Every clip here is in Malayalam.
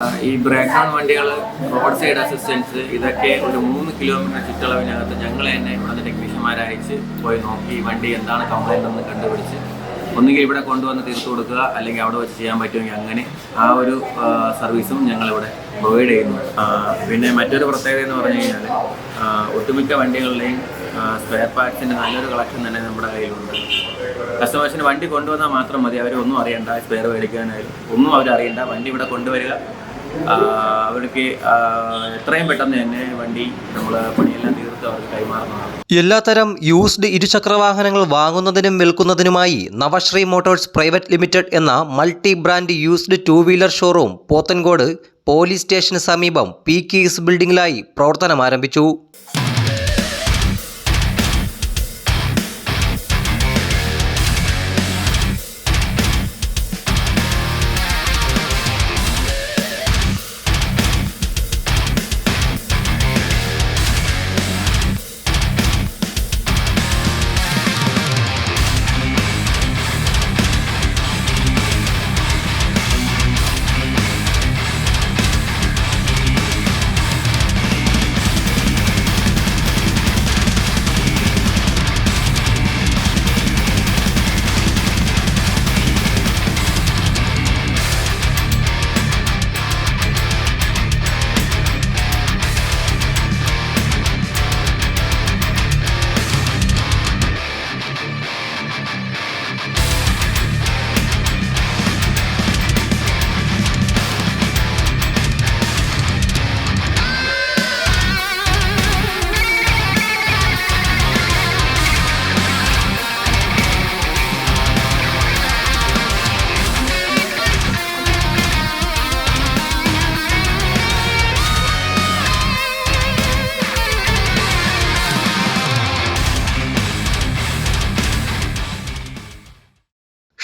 ഈ ബ്രേക്ക് ഡൗൺ വണ്ടികൾ റോഡ് സൈഡ് അസിസ്റ്റൻസ് ഇതൊക്കെ ഒരു മൂന്ന് കിലോമീറ്റർ ചുറ്റളവിനകത്ത് ഞങ്ങൾ തന്നെ ഇവിടുന്ന് ടെക്നീഷ്യന്മാരയച്ച് പോയി നോക്കി ഈ വണ്ടി എന്താണ് കംപ്ലൈന്റ് എന്ന് കണ്ടുപിടിച്ച് ഒന്നുകിൽ ഇവിടെ കൊണ്ടുവന്ന് തീർത്തു കൊടുക്കുക അല്ലെങ്കിൽ അവിടെ വെച്ച് ചെയ്യാൻ പറ്റുമെങ്കിൽ അങ്ങനെ ആ ഒരു സർവീസും ഞങ്ങളിവിടെ പ്രൊവൈഡ് ചെയ്യുന്നു പിന്നെ മറ്റൊരു പ്രത്യേകത എന്ന് പറഞ്ഞു കഴിഞ്ഞാൽ ഒട്ടുമിക്ക വണ്ടികളുടെയും സ്പെയർ പാർട്സിന്റെ നല്ലൊരു കളക്ഷൻ തന്നെ നമ്മുടെ കയ്യിലുണ്ട്. കസ്റ്റമേഴ്സിന് വണ്ടി കൊണ്ടുവന്നാൽ മാത്രം മതി അവരൊന്നും അറിയണ്ട സ്പെയർ മേടിക്കാനായാലും ഒന്നും അവരറിയണ്ട വണ്ടി ഇവിടെ കൊണ്ടുവരിക. അവർക്ക് എത്രയും പെട്ടെന്ന് തന്നെ വണ്ടി നമ്മൾ പണിയെല്ലാം തീർത്ത് അവർക്ക് കൈമാറുന്നതാണ്. എല്ലാത്തരം യൂസ്ഡ് ഇരുചക്ര വാഹനങ്ങൾ വാങ്ങുന്നതിനും വിൽക്കുന്നതിനുമായി നവശ്രീ മോട്ടോഴ്സ് പ്രൈവറ്റ് ലിമിറ്റഡ് എന്ന multi brand used two wheeler showroom Pothencode police സ്റ്റേഷന് സമീപം പി കീസ് ബിൽഡിംഗിലായി പ്രവർത്തനം ആരംഭിച്ചു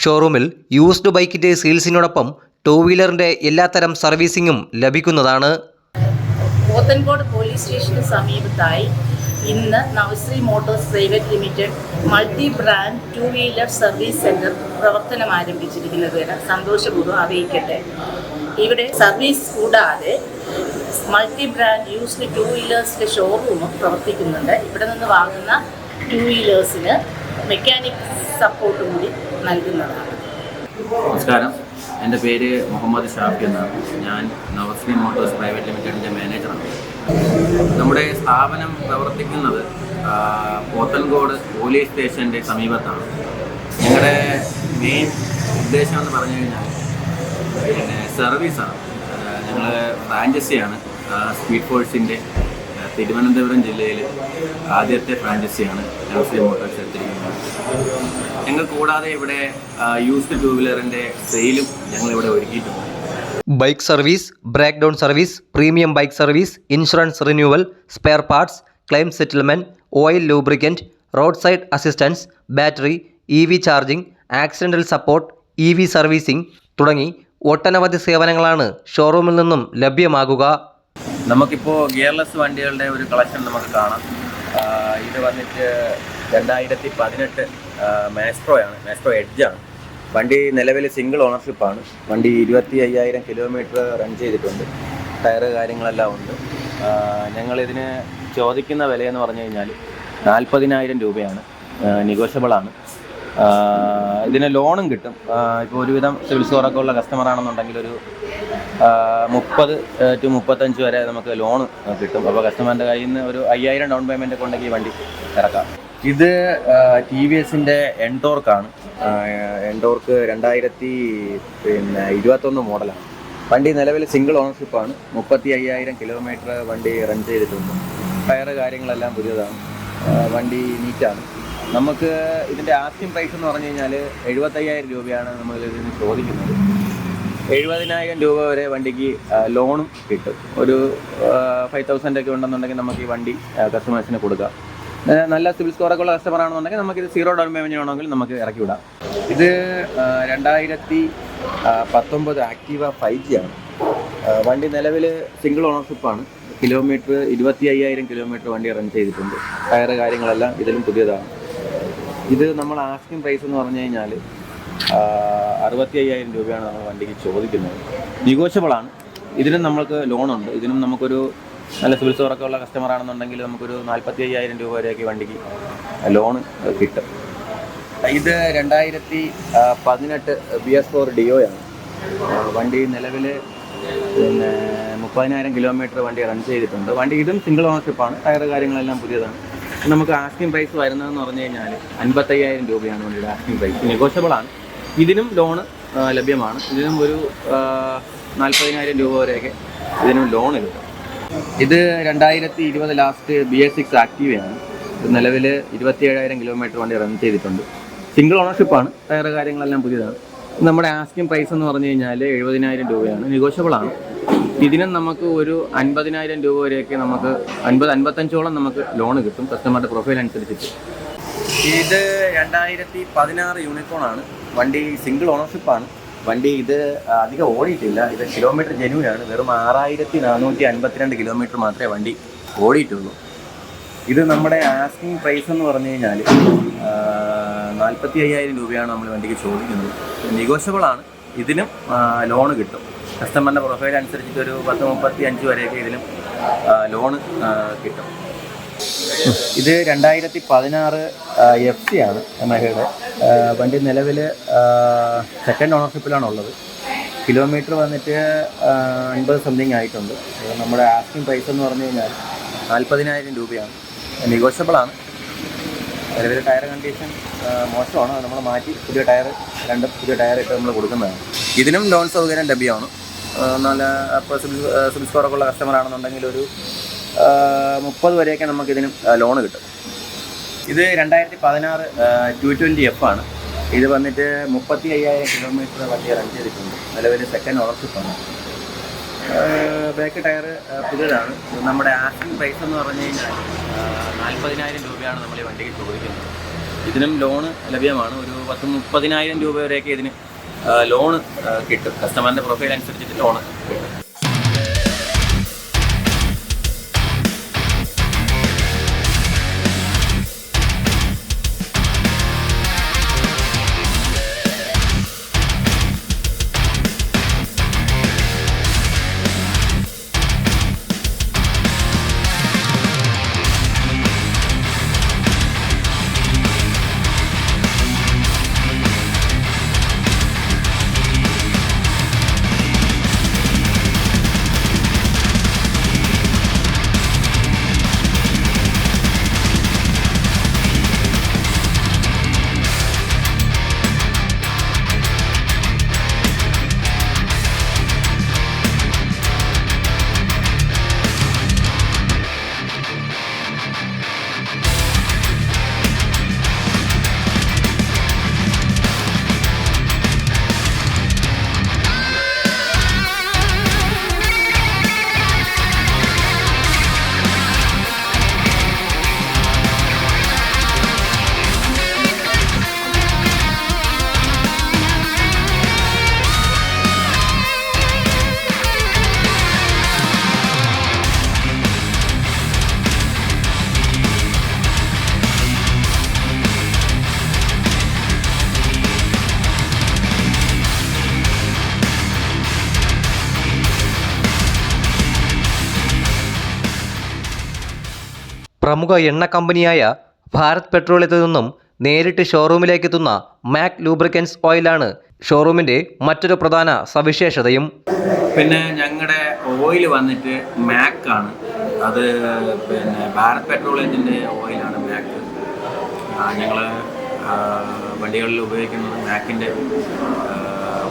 ഷോറൂമിൽ യൂസ്ഡ് ബൈക്കിന്റെ സീൽസിനോടൊപ്പം ടൂ വീലറിന്റെ എല്ലാത്തരം സർവീസിങ്ങും ലഭിക്കുന്നതാണ്. പോത്തൻകോട് പോലീസ് സ്റ്റേഷന് സമീപത്തായി ഇന്ന് Navashree motors private limited multi brand two wheeler service centre പ്രവർത്തനം ആരംഭിച്ചിരിക്കുന്നത് വരെ സന്തോഷപൂർവം അറിയിക്കട്ടെ. ഇവിടെ സർവീസ് കൂടാതെ മൾട്ടി ബ്രാൻഡ് യൂസ്ഡ് ടു വീലേഴ്സിന്റെ ഷോറൂമും പ്രവർത്തിക്കുന്നുണ്ട്. ഇവിടെ നിന്ന് വാങ്ങുന്ന ടു വീലേഴ്സിന് മെക്കാനിക് സപ്പോർട്ടും കൂടി നൽകുന്നതാണ്. നമസ്കാരം. എന്റെ പേര് മുഹമ്മദ് ഷാഫി എന്നാണ്. ഞാൻ നവസ്ലി മോട്ടോഴ്സ് പ്രൈവറ്റ് ലിമിറ്റഡിന്റെ മാനേജറാണ്. നമ്മുടെ സ്ഥാപനം പ്രവർത്തിക്കുന്നത് പോത്തൻകോട് പോലീസ് സ്റ്റേഷന്റെ സമീപത്താണ്. ഞങ്ങളുടെ മെയിൻ ഉദ്ദേശം എന്ന് പറഞ്ഞു കഴിഞ്ഞാൽ പിന്നെ സർവീസാണ്. ഞങ്ങൾ ഫ്രാഞ്ചൈസിയാണ്. സ്പീഡ് ഫോഴ്സിന്റെ തിരുവനന്തപുരം ജില്ലയിൽ ആദ്യത്തെ ഫ്രാഞ്ചൈസിയാണ് നവസ്ലി മോട്ടോഴ്സ് എടുത്തിരിക്കുന്നത്. ഞങ്ങൾ കൂടാതെ ഇവിടെ യൂസ്ഡ് ടൂ വീലറിന്റെ സെയിലും ഞങ്ങൾ ഇവിടെ ഒരുക്കിയിട്ടുണ്ട്. Bike service breakdown service premium bike service insurance renewal spare parts claim settlement oil lubricant roadside assistance battery E V charging accidental support E V servicing തുടങ്ങി ഒട്ടനവധി സേവനങ്ങളാണ് ഷോറൂമിൽ നിന്നും ലഭ്യമാകുക. നമുക്കിപ്പോൾ ഗിയർലെസ് വണ്ടികളുടെ ഒരു കളക്ഷൻ നമുക്ക് കാണാം. ഇത് വന്നിട്ട് രണ്ടായിരത്തി പതിനെട്ട് മാസ്ട്രോയാണ് മാസ്ട്രോ എഡ്ജാണ് വണ്ടി നിലവിൽ സിംഗിൾ ഓണർഷിപ്പാണ് വണ്ടി ഇരുപത്തി അയ്യായിരം കിലോമീറ്റർ റൺ ചെയ്തിട്ടുണ്ട്. ടയർ കാര്യങ്ങളെല്ലാം ഉണ്ട്. ഞങ്ങളിതിന് ചോദിക്കുന്ന വിലയെന്ന് പറഞ്ഞു കഴിഞ്ഞാൽ നാൽപ്പതിനായിരം രൂപയാണ്. നെഗോഷ്യബിളാണ് ഇതിന് ലോണും കിട്ടും. ഇപ്പോൾ ഒരുവിധം സിവിൽ സ്കോറൊക്കെ ഉള്ള കസ്റ്റമർ ആണെന്നുണ്ടെങ്കിൽ ഒരു മുപ്പത് ടു മുപ്പത്തഞ്ച് വരെ നമുക്ക് ലോൺ കിട്ടും. അപ്പോൾ കസ്റ്റമറിന്റെ കയ്യിൽ നിന്ന് ഒരു അയ്യായിരം ഡൗൺ പേയ്മെന്റ് ഒക്കെ ഉണ്ടെങ്കിൽ വണ്ടി ഇറക്കാം. ഇത് ടി വി എസിന്റെ എൻഡോർക്കാണ്. എൻഡോർക്ക് രണ്ടായിരത്തി പിന്നെ ഇരുപത്തൊന്ന് മോഡലാണ്. വണ്ടി നിലവിൽ സിംഗിൾ ഓണർഷിപ്പാണ് മുപ്പത്തി അയ്യായിരം കിലോമീറ്റർ വണ്ടി റൺ ചെയ്തിട്ടുണ്ട്. ടയർ കാര്യങ്ങളെല്ലാം പുതിയതാണ്. വണ്ടി നീറ്റാണ് നമുക്ക് ഇതിന്റെ ആസ്റ്റിംഗ് പ്രൈസ് എന്ന് പറഞ്ഞു കഴിഞ്ഞാൽ എഴുപത്തയ്യായിരം രൂപയാണ് നമ്മൾ ഇതിന് ചോദിക്കുന്നത്. എഴുപതിനായിരം രൂപ വരെ വണ്ടിക്ക് ലോണും കിട്ടും. ഒരു ഫൈവ് തൗസൻഡ് ഒക്കെ ഉണ്ടെന്നുണ്ടെങ്കിൽ നമുക്ക് ഈ വണ്ടി കസ്റ്റമേഴ്സിന് കൊടുക്കാം. നല്ല സിവിൽ സ്കോറൊക്കെ ഉള്ള കസ്റ്റമർ ആണെന്നുണ്ടെങ്കിൽ നമുക്ക് ഇത് സീറോ ഡൗൺ പേയ്മെന്റ് ആണെങ്കിൽ നമുക്ക് ഇറക്കി വിടാം. ഇത് രണ്ടായിരത്തി പത്തൊമ്പത് ആക്റ്റീവ ഫൈവ് ജി ആണ്. വണ്ടി നിലവിൽ സിംഗിൾ ഓണർഷിപ്പാണ് കിലോമീറ്റർ ഇരുപത്തി അയ്യായിരം കിലോമീറ്റർ വണ്ടി റൺ ചെയ്തിട്ടുണ്ട്. ടയർ കാര്യങ്ങളെല്ലാം ഇതിലും പുതിയതാണ്. ഇത് നമ്മൾ ആസ്കിംഗ് പ്രൈസ് എന്ന് പറഞ്ഞു കഴിഞ്ഞാൽ അറുപത്തി അയ്യായിരം രൂപയാണ് നമ്മൾ വണ്ടിക്ക് ചോദിക്കുന്നത്. നെഗോഷ്യബിൾ ആണ്. ഇതിനും നമ്മൾക്ക് ലോണുണ്ട് ഇതിനും നമുക്കൊരു നല്ല സിവിൽ സ്കോറൊക്കെ ഉള്ള കസ്റ്റമർ ആണെന്നുണ്ടെങ്കിൽ നമുക്കൊരു നാൽപ്പത്തി അയ്യായിരം രൂപ വരെയൊക്കെ വണ്ടിക്ക് ലോൺ കിട്ടും. ഇത് രണ്ടായിരത്തി പതിനെട്ട് ബി എസ് ഫോർ ഡിയോയാണ് വണ്ടി നിലവിൽ പിന്നെ മുപ്പതിനായിരം കിലോമീറ്റർ വണ്ടി റൺ ചെയ്തിട്ടുണ്ട്. വണ്ടി ഇതും സിംഗിൾ ഓണർഷിപ്പാണ് ടയർ കാര്യങ്ങളെല്ലാം പുതിയതാണ്. നമുക്ക് ആസ്കിംഗ് പ്രൈസ് വരുന്നതെന്ന് പറഞ്ഞു കഴിഞ്ഞാൽ അൻപത്തയ്യായിരം രൂപയാണ് വണ്ടിയുടെ ആസ്കിംഗ് പ്രൈസ് നെഗോഷ്യബിൾ ആണ്. ഇതിനും ലോണ് ലഭ്യമാണ്. ഇതിനും ഒരു നാൽപ്പതിനായിരം രൂപ വരെയൊക്കെ ഇതിനും ലോൺ കിട്ടും ഇത് രണ്ടായിരത്തി ഇരുപത് ലാസ്റ്റ് ബി എസ് സിക്സ് ആക്റ്റീവയാണ് നിലവിൽ ഇരുപത്തി ഏഴായിരം കിലോമീറ്റർ വണ്ടി റൺ ചെയ്തിട്ടുണ്ട്. സിംഗിൾ ഓണർഷിപ്പാണ് ടയർ കാര്യങ്ങളെല്ലാം പുതിയതാണ്. നമ്മുടെ ആസ്കിംഗ് പ്രൈസ് എന്ന് പറഞ്ഞു കഴിഞ്ഞാൽ എഴുപതിനായിരം രൂപയാണ്. നെഗോഷ്യബിൾ ആണ്. ഇതിനും നമുക്ക് ഒരു അൻപതിനായിരം രൂപ വരെയൊക്കെ നമുക്ക് അൻപത് അൻപത്തഞ്ചോളം നമുക്ക് ലോൺ കിട്ടും. കസ്റ്റമറുടെ പ്രൊഫൈൽ അനുസരിച്ചിട്ട്. ഇത് രണ്ടായിരത്തി പതിനാറ് യൂണിക്കോൺ ആണ്. വണ്ടി സിംഗിൾ ഓണർഷിപ്പാണ് വണ്ടി ഇത് അധികം ഓടിയിട്ടില്ല. ഇത് കിലോമീറ്റർ ജനുവിനാണ് വെറും ആറായിരത്തി നാനൂറ്റി അൻപത്തിരണ്ട് കിലോമീറ്റർ മാത്രമേ വണ്ടി ഓടിയിട്ടുള്ളൂ. ഇത് നമ്മുടെ ആസ്കിങ് പ്രൈസ് എന്ന് പറഞ്ഞു കഴിഞ്ഞാൽ നാൽപ്പത്തി അയ്യായിരം രൂപയാണ് നമ്മൾ വണ്ടിക്ക് ചോദിക്കുന്നത്. നെഗോഷ്യബിൾ ആണ്. ഇതിനും ലോണ് കിട്ടും. കസ്റ്റമറിന്റെ പ്രൊഫൈൽ അനുസരിച്ചിട്ട് ഒരു പത്ത് മുപ്പത്തി അഞ്ച് വരെയൊക്കെ ഇതിനും ലോണ് കിട്ടും. ഇത് രണ്ടായിരത്തി പതിനാറ് എഫ് സി ആണ് യമഹയുടെ വണ്ടി നിലവിൽ സെക്കൻഡ് ഓണർഷിപ്പിലാണ് ഉള്ളത് കിലോമീറ്റർ വന്നിട്ട് അൻപത് സംതിങ് ആയിട്ടുണ്ട്. നമ്മുടെ ആസ്കിംഗ് പ്രൈസ് എന്ന് പറഞ്ഞു കഴിഞ്ഞാൽ നാൽപ്പതിനായിരം രൂപയാണ്. നെഗോഷ്യബിളാണ് നിലവിലെ ടയർ കണ്ടീഷൻ മോശമാണ്. അത് നമ്മൾ മാറ്റി പുതിയ ടയർ രണ്ട് പുതിയ ടയർ ഇട്ട് നമ്മൾ കൊടുക്കുന്നതാണ്. ഇതിനും ലോൺ സൗകര്യം ലഭ്യമാണ്. നല്ല സിബിൽ സിബിൽ സ്കോറൊക്കെ ഉള്ള കസ്റ്റമർ ആണെന്നുണ്ടെങ്കിൽ ഒരു മുപ്പത് വരെയൊക്കെ നമുക്ക് ഇതിനും ലോൺ കിട്ടും. ഇത് രണ്ടായിരത്തി പതിനാറ് ടു ട്വന്റി എഫ് ആണ്. ഇത് വന്നിട്ട് മുപ്പത്തി അയ്യായിരം കിലോമീറ്റർ വണ്ടി റൺ ചെയ്തിട്ടുണ്ട്. നിലവിൽ സെക്കൻഡ് ഓണർഷിപ്പാണ് ബാക്ക് ടയർ പുതിയതാണ്. നമ്മുടെ ആസ്റ്റിംഗ് പ്രൈസ് എന്ന് പറഞ്ഞു കഴിഞ്ഞാൽ നാൽപ്പതിനായിരം രൂപയാണ് നമ്മൾ ഈ വണ്ടിക്ക് ചോദിക്കുന്നത്. ഇതിനും ലോണ് ലഭ്യമാണ്. ഒരു പത്ത് മുപ്പതിനായിരം രൂപ വരെയൊക്കെ ഇതിന് ലോണ് കിട്ടും. കസ്റ്റമറിന്റെ പ്രൊഫൈൽ അനുസരിച്ചിട്ട് ലോണ് കിട്ടും. പ്രമുഖ എണ്ണ കമ്പനിയായ ഭാരത് പെട്രോളിയത്തിൽ നിന്നും നേരിട്ട് ഷോറൂമിലേക്ക് എത്തുന്ന മാക് ലൂബ്രിക്കൻസ് ഓയിലാണ് ഷോറൂമിന്റെ മറ്റൊരു പ്രധാന സവിശേഷതയും. പിന്നെ ഞങ്ങളുടെ ഓയിൽ വന്നിട്ട് മാക് ആണ്. അത് പിന്നെ ഭാരത് പെട്രോളിയത്തിന്റെ ഓയിലാണ് മാക്. ഞങ്ങൾ വണ്ടികളിൽ ഉപയോഗിക്കുന്നത് മാക്കിന്റെ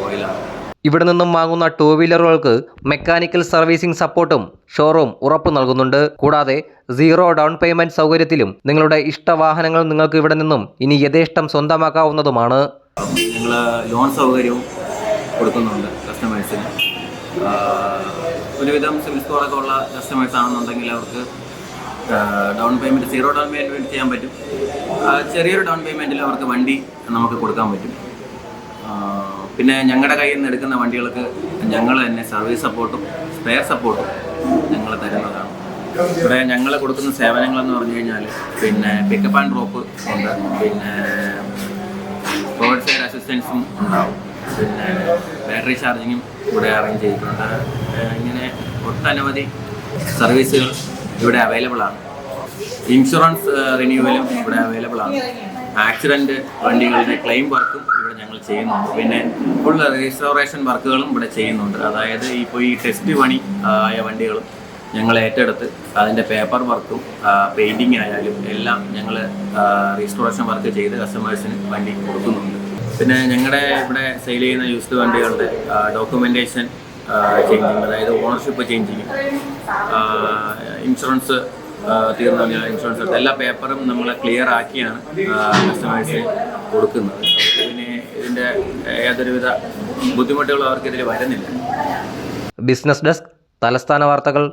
ഓയിലാണ്. ഇവിടെ നിന്നും വാങ്ങുന്ന ടൂ വീലറുകൾക്ക് മെക്കാനിക്കൽ സർവീസിംഗ് സപ്പോർട്ടും ഷോറൂം ഉറപ്പു നൽകുന്നുണ്ട്. കൂടാതെ സീറോ ഡൗൺ പേയ്മെന്റ് സൗകര്യത്തിലും നിങ്ങളുടെ ഇഷ്ട വാഹനങ്ങൾ നിങ്ങൾക്ക് ഇവിടെ നിന്നും ഇനി യഥേഷ്ടം സ്വന്തമാക്കാവുന്നതുമാണ്. ഞങ്ങൾ ലോൺ സൗകര്യവും കൊടുക്കുന്നുണ്ട് കസ്റ്റമേഴ്സിന് ഒരുവിധം സിവിൽ സ്കോറൊക്കെ ഉള്ള കസ്റ്റമേഴ്സ് ആണെന്നുണ്ടെങ്കിൽ അവർക്ക് down payment zero down payment ചെയ്യാൻ പറ്റും. ചെറിയൊരു ഡൗൺ പേയ്മെന്റിൽ അവർക്ക് വണ്ടി നമുക്ക് കൊടുക്കാൻ പറ്റും. പിന്നെ ഞങ്ങളുടെ കയ്യിൽ നിന്ന് എടുക്കുന്ന വണ്ടികൾക്ക് ഞങ്ങൾ തന്നെ സർവീസ് സപ്പോർട്ടും സ്പെയർ സപ്പോർട്ടും ഞങ്ങൾ തരുന്നതാണ്. ഇവിടെ ഞങ്ങൾ കൊടുക്കുന്ന സേവനങ്ങളെന്ന് പറഞ്ഞു കഴിഞ്ഞാൽ പിന്നെ പിക്കപ്പ് ആൻഡ് ഡ്രോപ്പ് ഉണ്ട്. പിന്നെ റോഡ് സൈഡ് അസിസ്റ്റൻസും ഉണ്ടാവും. പിന്നെ ബാറ്ററി ചാർജിങ്ങും ഇവിടെ അറേഞ്ച് ചെയ്തിട്ടുണ്ട്. ഇങ്ങനെ ഒട്ടനവധി സർവീസുകൾ ഇവിടെ അവൈലബിൾ ആണ്. ഇൻഷുറൻസ് റിന്യൂവലും ഇവിടെ അവൈലബിൾ ആണ്. ആക്സിഡന്റ് വണ്ടികളുടെ ക്ലെയിം വർക്കും ഇവിടെ ഞങ്ങൾ ചെയ്യുന്നുണ്ട്. പിന്നെ ഫുൾ റീസ്റ്റോറേഷൻ വർക്കുകളും ഇവിടെ ചെയ്യുന്നുണ്ട്. അതായത് ഇപ്പോൾ ഈ ടെസ്റ്റ് പണി ആയ വണ്ടികളും ഞങ്ങൾ ഏറ്റെടുത്ത് അതിന്റെ പേപ്പർ വർക്കും പെയിന്റിങ് ആയാലും എല്ലാം ഞങ്ങൾ റീസ്റ്റോറേഷൻ വർക്ക് ചെയ്ത് കസ്റ്റമേഴ്സിന് വണ്ടി കൊടുക്കുന്നുണ്ട്. പിന്നെ ഞങ്ങളുടെ ഇവിടെ സെയിൽ ചെയ്യുന്ന യൂസ്ഡ് വണ്ടികളുടെ ഡോക്യുമെന്റേഷൻ ചേഞ്ചിങ് അതായത് ഓണർഷിപ്പ് ചേഞ്ചിങ് ഇൻഷുറൻസ് തീർന്നു? ഇൻഷുറൻസ് എടുത്ത് എല്ലാ പേപ്പറും നമ്മൾ ക്ലിയർ ആക്കിയാണ് കസ്റ്റമേഴ്സിന് കൊടുക്കുന്നത്. പിന്നെ ഇതിന്റെ യാതൊരുവിധ ബുദ്ധിമുട്ടുകളും അവർക്കിതിൽ വരുന്നില്ല. ബിസിനസ് ഡെസ്ക് തലസ്ഥാന വാർത്തകൾ